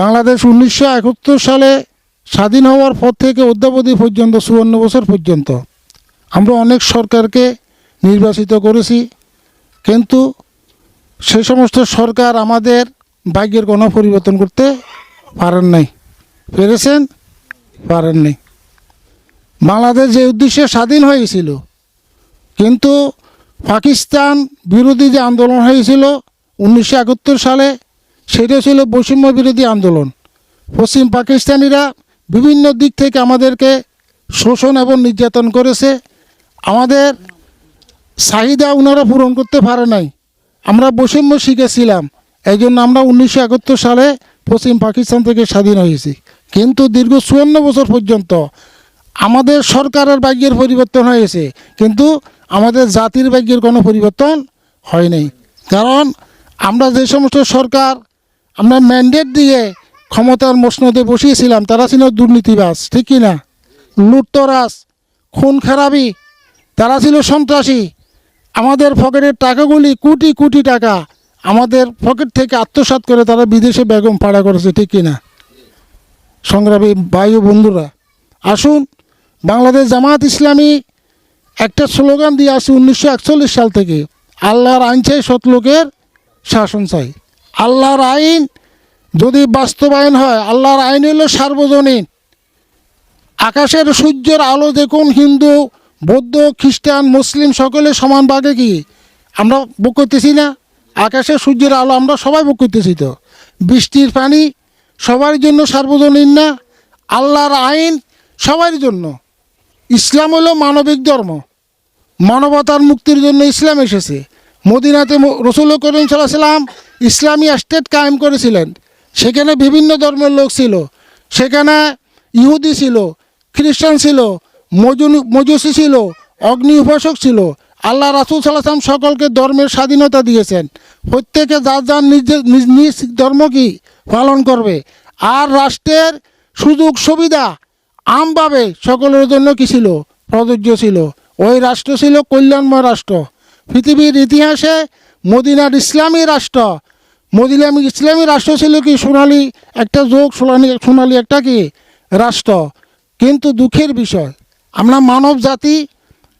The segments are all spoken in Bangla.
বাংলাদেশ উনিশশো একাত্তর সালে স্বাধীন হওয়ার পর থেকে অদ্যাবধি পর্যন্ত, চুয়ান্ন বছর পর্যন্ত। আমরা অনেক সরকারকে নির্বাচিত করেছি, কিন্তু সে সমস্ত সরকার আমাদের ভাগ্যের কোনো পরিবর্তন করতে পারেন নাই। পেরেছেন? পারেন নাই। বাংলাদেশ যে উদ্দেশ্যে স্বাধীন হয়েছিল, কিন্তু পাকিস্তান বিরোধী যে আন্দোলন হয়েছিল উনিশশো একাত্তর সালে সেটা ছিল বৈষম্য বিরোধী আন্দোলন। পশ্চিম পাকিস্তানিরা বিভিন্ন দিক থেকে আমাদেরকে শোষণ এবং নির্যাতন করেছে। আমাদের চাহিদা ওনারা পূরণ করতে পারে নাই। আমরা বৈষম্য শিখেছিলাম। এই জন্য আমরা উনিশশো একাত্তর সালে পশ্চিম পাকিস্তান থেকে স্বাধীন হয়েছি। কিন্তু দীর্ঘ চুয়ান্ন বছর পর্যন্ত আমাদের সরকারের ভাগ্যের পরিবর্তন হয়েছে। কিন্তু আমাদের জাতির ভাগ্যের কোনো পরিবর্তন হয় নাই। কারণ আমরা যে সমস্ত সরকার আমরা ম্যান্ডেট দিয়ে ক্ষমতার মসনদে বসিয়েছিলাম, তারা ছিল দুর্নীতিবাস ঠিক কি না লুটতরাজ, খুন খারাপি, তারা ছিল সন্ত্রাসী। আমাদের পকেটের টাকাগুলি কোটি কোটি টাকা, আমাদের পকেট থেকে আত্মসাৎ করে তারা বিদেশে বেগম পাড়া করেছে, ঠিক কি না সংগ্রামী ভাই ও বন্ধুরা, আসুন, বাংলাদেশ জামাত ইসলামী একটা স্লোগান দিয়ে আসছে উনিশশো একচল্লিশ সাল থেকে। আল্লাহর আইন চাই সৎ লোকের শাসন চাই। আল্লাহর আইন যদি বাস্তবায়ন হয়, আল্লাহর আইন হলো সার্বজনীন। আকাশের সূর্যের আলো দেখুন, হিন্দু, বৌদ্ধ, খ্রিস্টান, মুসলিম, সকলে সমান ভাগে কি? আমরা বুক করতেছি না? আকাশের সূর্যের আলো আমরা সবাই বুক করতেছি তো। বৃষ্টির পানি সবার জন্য সার্বজনীন না? আল্লাহর আইন সবার জন্য। ইসলাম হলো মানবিক ধর্ম। মানবতার মুক্তির জন্য ইসলাম এসেছে। মদিনাতে রসুল করিম সাল্লাহ সাল্লাম ইসলামী স্টেট কায়েম করেছিলেন। সেখানে বিভিন্ন ধর্মের লোক ছিল। সেখানে ইহুদি ছিল, খ্রিস্টান ছিল মজুসি ছিল, অগ্নি উপাসক ছিল। আল্লাহ রাসুল সাল্লাম সকলকে ধর্মের স্বাধীনতা দিয়েছেন। প্রত্যেকে যার যার নিজ নিজ নিজ ধর্ম কি পালন করবে। আর রাষ্ট্রের সুযোগ সুবিধা আমভাবে সকলের জন্য কী ছিল? প্রযোজ্য ছিল। ওই রাষ্ট্র ছিল কল্যাণময় রাষ্ট্র। পৃথিবীর ইতিহাসে মদিনার ইসলামী রাষ্ট্র মদিনামি ইসলামী রাষ্ট্র ছিল কি সোনালি, একটা যোগ, সোনালি সোনালি একটা কি রাষ্ট্র। কিন্তু দুঃখের বিষয়, আমরা মানব জাতি,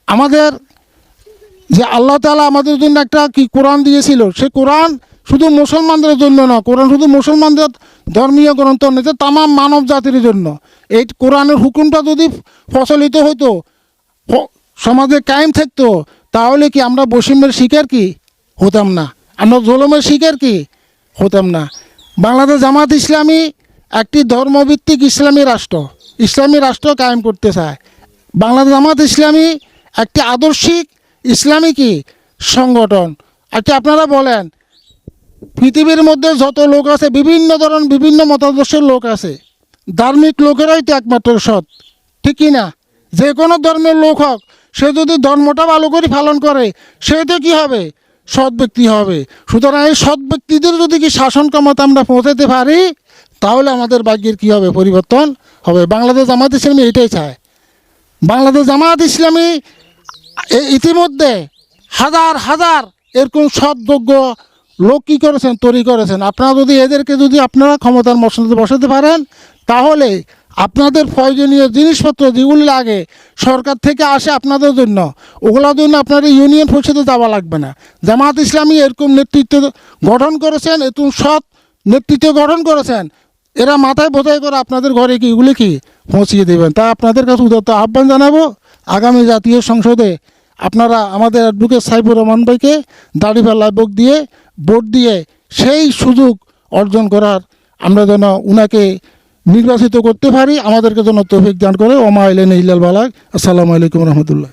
আমাদের যে আল্লাহ তালা আমাদের জন্য একটা কি কোরআন দিয়েছিল, সে কোরআন শুধু মুসলমানদের জন্য না, কোরআন শুধু মুসলমানদের ধর্মীয় গ্রন্থ নয় তাম মানব জাতির জন্য। এই কোরআনের হুকুমটা যদি প্রচলিত হতো সমাজে কায়েম থাকতো, তাহলে কি আমরা বৈষম্যের শিকার কি হতাম না? আমরা জলমের শিকার কি? হতাম না। বাংলাদেশ জামাত ইসলামী একটি ধর্মভিত্তিক ইসলামী রাষ্ট্র। ইসলামী রাষ্ট্র কায়েম করতে চায়। বাংলাদেশ জামাত ইসলামী একটি আদর্শিক ইসলামী কি সংগঠন। আচ্ছা আপনারা বলেন, পৃথিবীর মধ্যে যত লোক আছে, বিভিন্ন ধরনের, বিভিন্ন মতাদর্শের লোক আছে, ধার্মিক লোকেরাই তো একমাত্র সৎ, ঠিক না? যে কোনো ধর্মের লোক হোক, সে যদি ধর্মটা ভালো করে পালন করে, সে তো কী হবে? সৎ ব্যক্তি হবে। সুতরাং এই সৎ ব্যক্তিদের যদি কি শাসন ক্ষমতা আমরা পৌঁছাতে পারি, তাহলে আমাদের ভাগ্যের কী হবে? পরিবর্তন হবে। বাংলাদেশ জামাত ইসলামী এটাই চায়। বাংলাদেশ জামাত ইসলামী ইতিমধ্যে হাজার হাজার এরকম সৎযোগ্য লোক কী করেছেন? তৈরি করেছেন। আপনারা যদি এদেরকে যদি আপনারা ক্ষমতার মশলাতে বসাতে পারেন, তাহলে আপনাদের প্রয়োজনীয় জিনিসপত্র যেগুলি লাগে সরকার থেকে আসে আপনাদের জন্য, ওগুলোর জন্য আপনাদের ইউনিয়ন পরিষদে যাওয়া লাগবে না। জামাত ইসলামী এরকম নেতৃত্ব গঠন করেছেন এরকম সৎ নেতৃত্ব গঠন করেছেন, এরা মাথায় বোঝাই করে আপনাদের ঘরে কি, এগুলি কি পৌঁছিয়ে দেবেন। তা আপনাদের কাছে উদাত্ত আহ্বান জানাব। আগামী জাতীয় সংসদে আপনারা আমাদের অ্যাডভোকেট সাইফুর রহমান ভাইকে দাড়িপাল্লা বুক দিয়ে, ভোট দিয়ে সেই সুযোগ অর্জন করার আমরা যেন উনাকে নির্বাচিত করতে পারি, আমাদেরকে যেন তৌফিক দান করে। ওমা আইলেন ইল্লাল বালাক। আসসালামু আলাইকুম রহমতুল্লাহ।